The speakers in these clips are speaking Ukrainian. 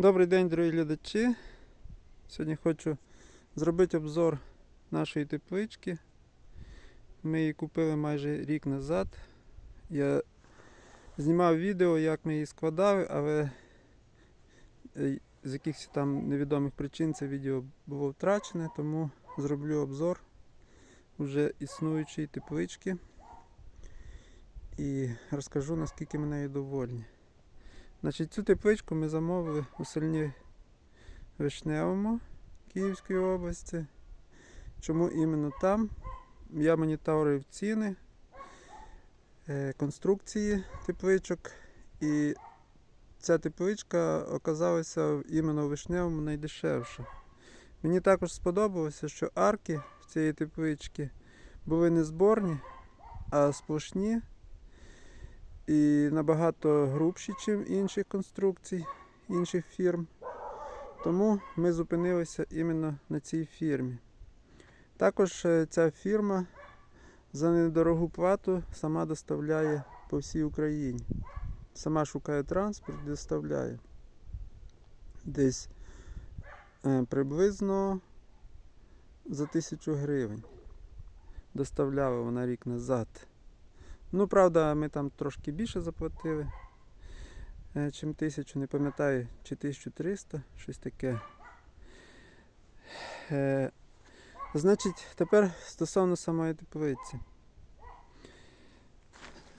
Добрий день, дорогі глядачі. Сьогодні хочу зробити обзор нашої теплички. Ми її купили майже рік назад. Я знімав відео, як ми її складали, але е, з якихось там невідомих причин це відео було втрачене, тому зроблю обзор вже існуючої теплички і розкажу наскільки ми нею довольні. Значить, цю тепличку ми замовили у селі Вишневому Київської області. Чому іменно там? Я моніторив ціни, е, конструкції тепличок, і ця тепличка оказалася іменно у Вишневому найдешевша. Мені також сподобалося, що арки в цієї теплички були не зборні, а сплошні і набагато грубші, ніж інших конструкцій, інших фірм. Тому ми зупинилися іменно на цій фірмі. Також е, ця фірма за недорогу плату сама доставляє по всій Україні. Сама шукає транспорт доставляє. Десь е, приблизно за тисячу гривень. Доставляла вона рік назад. Ну, правда, ми там трошки більше заплатили, е, чим тисячу, не пам'ятаю, чи 1300, щось таке. Е, значить, тепер стосовно самої теплиці.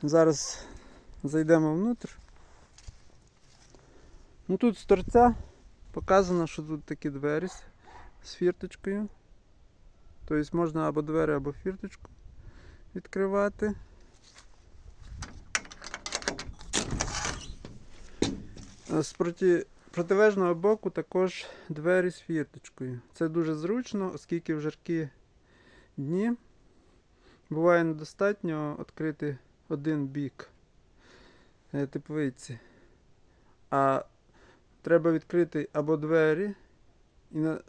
Зараз зайдемо внутрь. Ну тут з торця показано, що тут такі двері з фірточкою. Тобто можна або двері, або фірточку відкривати. З проти... протилежного боку також двері з фірточкою. Це дуже зручно, оскільки в жаркі дні буває недостатньо відкрити один бік е, теплиці. А треба відкрити або двері і на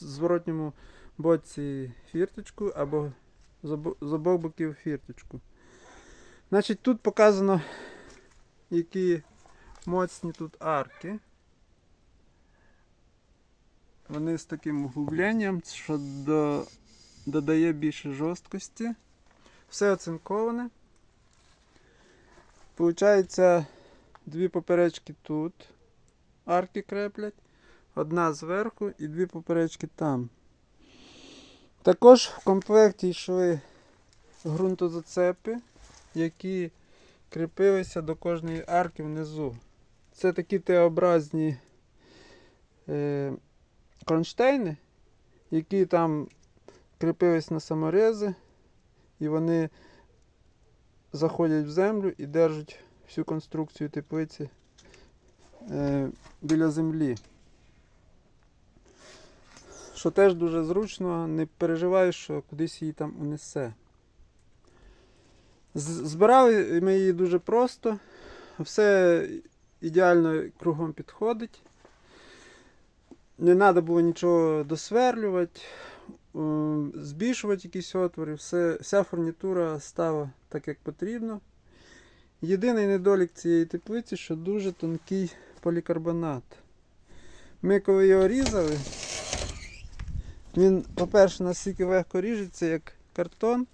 зворотньому боці фірточку, або з обох боків фірточку. Значить, тут показано, які моцні тут арки. Вони з таким углубленням, що до, додає більше жорсткості. Все оцинковане. Получається, дві поперечки тут арки креплять, одна зверху і дві поперечки там. Також в комплекті йшли ґрунтозацепи, які кріпилися до кожної арки внизу. Це такі Т-образні е, кронштейни, які там кріпились на саморези, і вони заходять в землю і держать всю конструкцію теплиці е, біля землі. Що теж дуже зручно, не переживаєш, що кудись її там унесе. Збирали ми її дуже просто. Все ідеально кругом підходить. Не треба було нічого досверлювати, ем, збільшувати якісь отвори. Все, вся фурнітура стала так, як потрібно. Єдиний недолік цієї теплиці, що дуже тонкий полікарбонат. Ми коли його різали, він, по-перше, настільки легко ріжеться, як картон.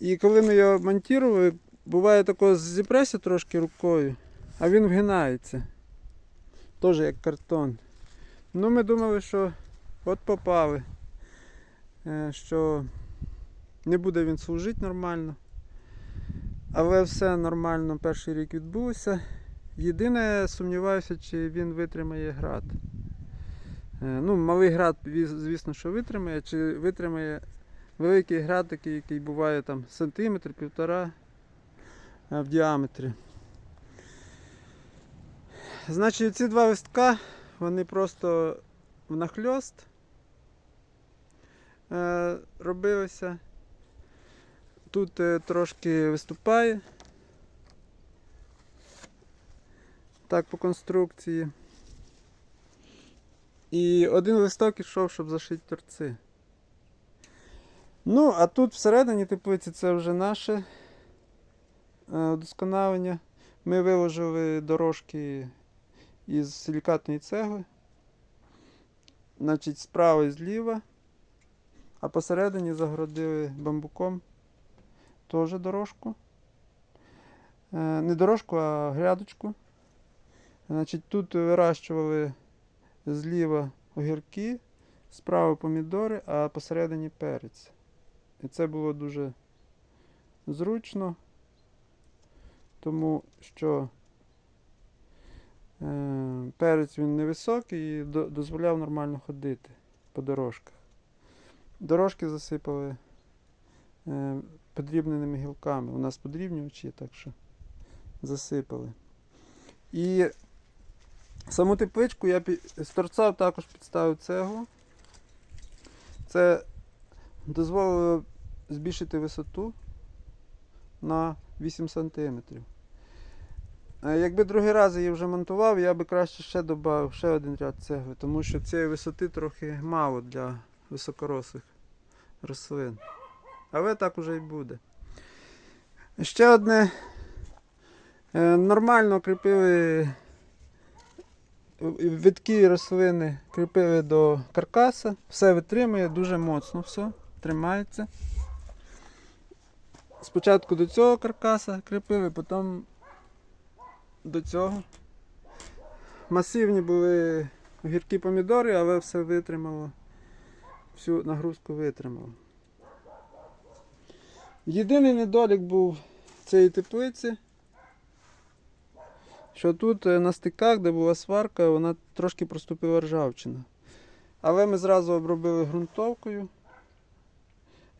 І коли ми його монтували, буває тако зіпреся трошки рукою, а він вгинається. Теж як картон. Ну ми думали, що от попали, е, що не буде він служити нормально. Але все нормально перший рік відбулося. Єдине, сумніваюся, чи він витримає град. Е, Ну, малий град, звісно, що витримає, чи витримає великий град, який буває там сантиметр, півтора е, в діаметрі. Значить, ці два листка, вони просто внахльост е, робилися. Тут е, трошки виступає. Так, по конструкції. І один листок ішов, щоб зашити торці. Ну, а тут всередині теплиці це вже наше е, удосконалення. Ми виложили дорожки із силікатної цегли. Значить, справа і зліва. А посередині загородили бамбуком теж дорожку. Е, Не дорожку, а грядочку. Значить, тут вирощували зліва огірки, справа помідори, а посередині перець. І це було дуже зручно, тому що перець він невисокий і дозволяв нормально ходити по дорожках. Дорожки засипали е, подрібненими гілками. У нас подрібнювачі, так що засипали. І саму тепличку я з також підставив цеглу. Це дозволило збільшити висоту на 8 см. Якби другий раз її вже монтував, я би краще ще додав ще один ряд цегли, тому що цієї висоти трохи мало для високорослих рослин. Але так уже і буде. Ще одне. Е, Нормально кріпили видкі рослини кріпили до каркаса, все витримує, дуже моцно все, тримається. Спочатку до цього каркаса кріпили, потім до цього. Масивні були гіркі помідори, але все витримало. Всю нагрузку витримало. Єдиний недолік був цієї теплиці, що тут е, на стиках, де була сварка, вона трошки проступила ржавчина. Але ми зразу обробили ґрунтовкою.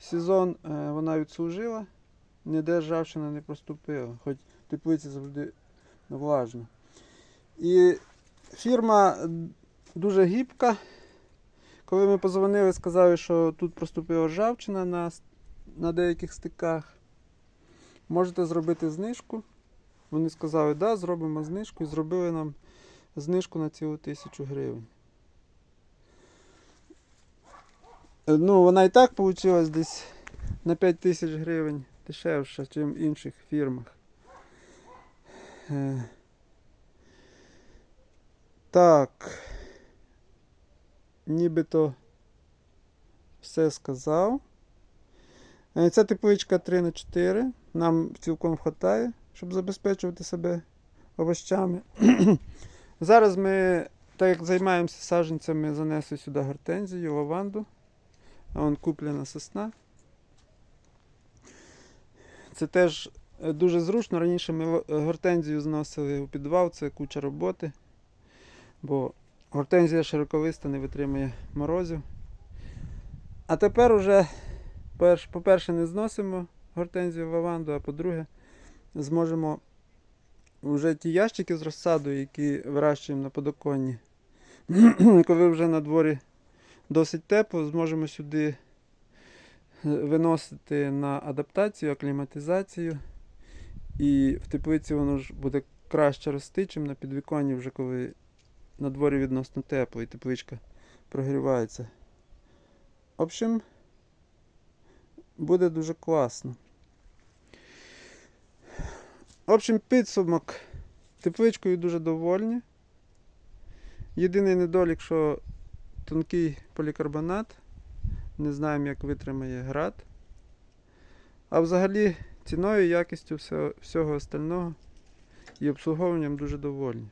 Сезон е, вона відслужила, ніде ржавчина не проступила, хоч в теплиці завжди влажно. І фірма дуже гібка. Коли ми позвонили, сказали, що тут проступила ржавчина на, на деяких стиках. Можете зробити знижку. Вони сказали, да, зробимо знижку і зробили нам знижку на цілу тисячу гривень. Ну, вона і так вийшла десь на 5 тисяч гривень дешевше, ніж в інших фірмах. Е, Так. Нібито все сказав. Е, Ця тепличка 3 на 4 Нам цілком вистачає, щоб забезпечувати себе овощами. Зараз ми, так як займаємося саджанцями, занесли сюди гортензію, лаванду. А вон куплена сосна. Це теж дуже зручно. Раніше ми е, гортензію зносили у підвал, це куча роботи. Бо гортензія широколиста не витримує морозів. А тепер уже, по-перше, не зносимо гортензію в лаванду, а по-друге, зможемо вже ті ящики з розсадою, які вирощуємо на подоконні. Коли вже на дворі досить тепло, зможемо сюди е, виносити на адаптацію, акліматизацію. І в теплиці воно ж буде краще рости, чим на підвіконні, вже коли на дворі відносно тепло і тепличка прогрівається. В общем, буде дуже класно. В общем, підсумок. Тепличкою дуже довольні. Єдиний недолік, що тонкий полікарбонат. Не знаємо, як витримає град. А взагалі ціною, якістю всього, всього остального і обслуговуванням дуже довольні.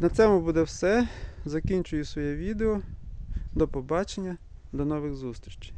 На цьому буде все. Закінчую своє відео. До побачення, до нових зустрічей.